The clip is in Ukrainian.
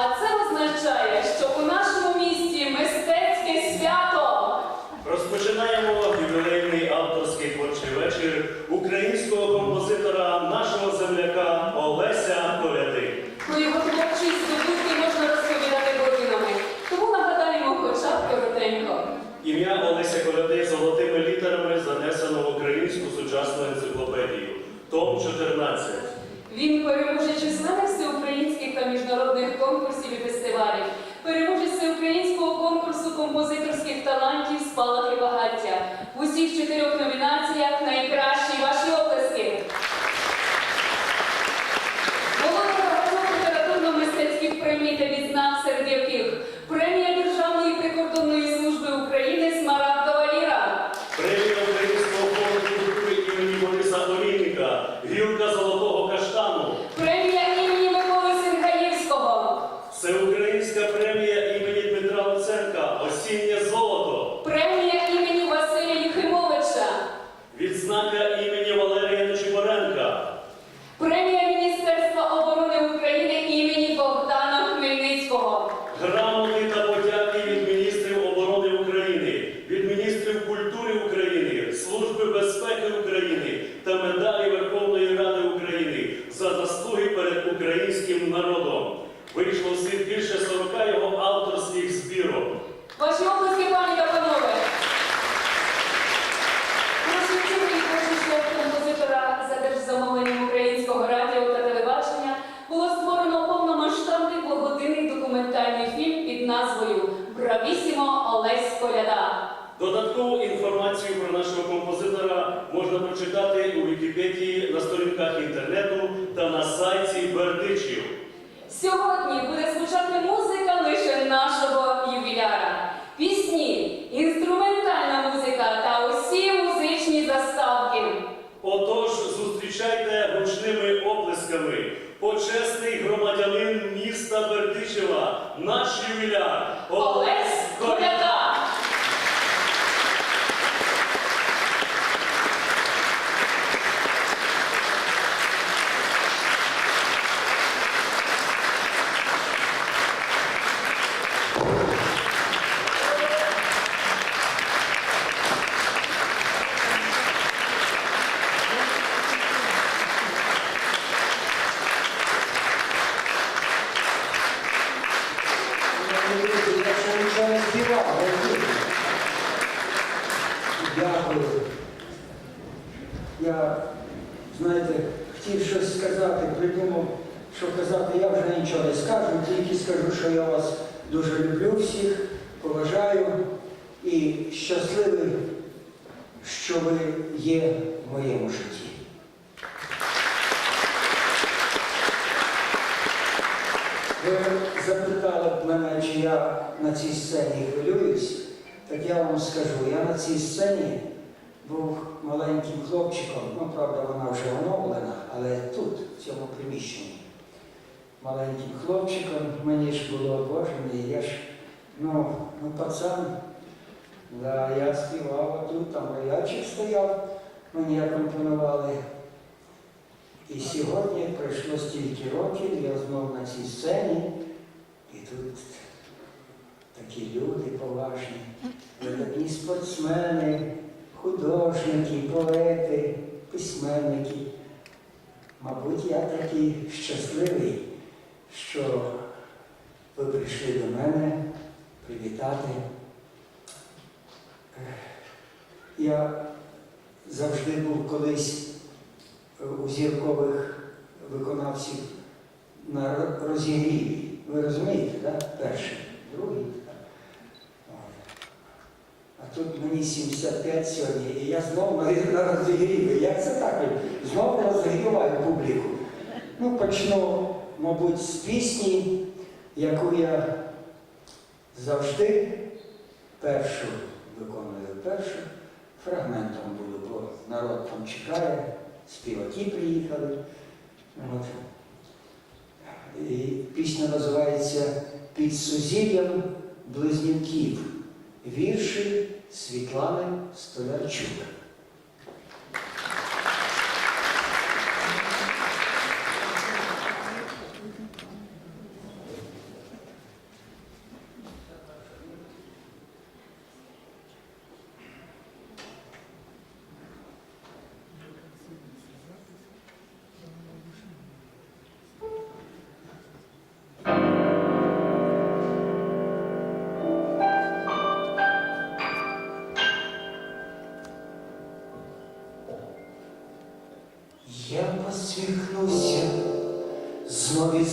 А це означає, що у нашому місті мистецьке свято. Розпочинаємо ювілейний авторський творчий вечір українського композитора, нашого земляка Олеся Коляди. Усіх чотирьох номінаціях найкращі ваші оплески. Голова багатьох літературно-мистецьких премій та відзнак, серед яких премія Державної прикордонної служби України «Смарагдова ліра», Премія Українського фонду культури імені Бориса Олійника, гілка грамоти та подяки від міністрів оборони України, від міністрів культури України, Служби безпеки України та медалі Верховної Ради України за заслуги перед українським народом. Вийшло всіх більше 40 його авторських збірок. Додаткову інформацію про нашого композитора можна прочитати у Вікіпедії на сторінках інтернету та на сайті Бердичів. Сьогодні буде звучати музика лише нашого ювіляра. Пісні, інструментальна музика та усі музичні заставки. Отож, зустрічайте гучними оплесками почесний громадянин міста Бердичева, наш ювіляр Олесь Коляда! Я ще нічого не співав, я тут. Дякую. Я, знаєте, хотів щось сказати, придумав, що казати, я вже нічого не скажу, тільки скажу, що я вас дуже люблю всіх, поважаю і щасливий, що ви є в моєму житті. Ви запитали мене, чи я на цій сцені хвилююсь, так я вам скажу, я на цій сцені був маленьким хлопчиком, ну, правда, вона вже оновлена, але тут, в цьому приміщенні. Маленьким хлопчиком, мені ж було, боже мій, я ж, ну, ну пацан, да, я співав, тут там роячик стояв, мені акомпонували. І сьогодні пройшло стільки років, я знов на цій сцені, і тут такі люди поважні, видатні спортсмени, художники, поети, письменники. Мабуть, я такий щасливий, що ви прийшли до мене привітати. Я завжди був колись у зіркових виконавців на ро- розігріві. Ви розумієте, так? Перший, другий. Тут мені 75 сьогодні, і я знову на. Як це так? Знову розігріваю публіку. Ну, почну, мабуть, з пісні, яку я завжди першу виконую першу, фрагментом буду, бо народ там чекає співаки приїхали. От. І пісня називається Під сузір'ям близнюків. Вірші Світлани Столярчук. Усміхнуся, знов від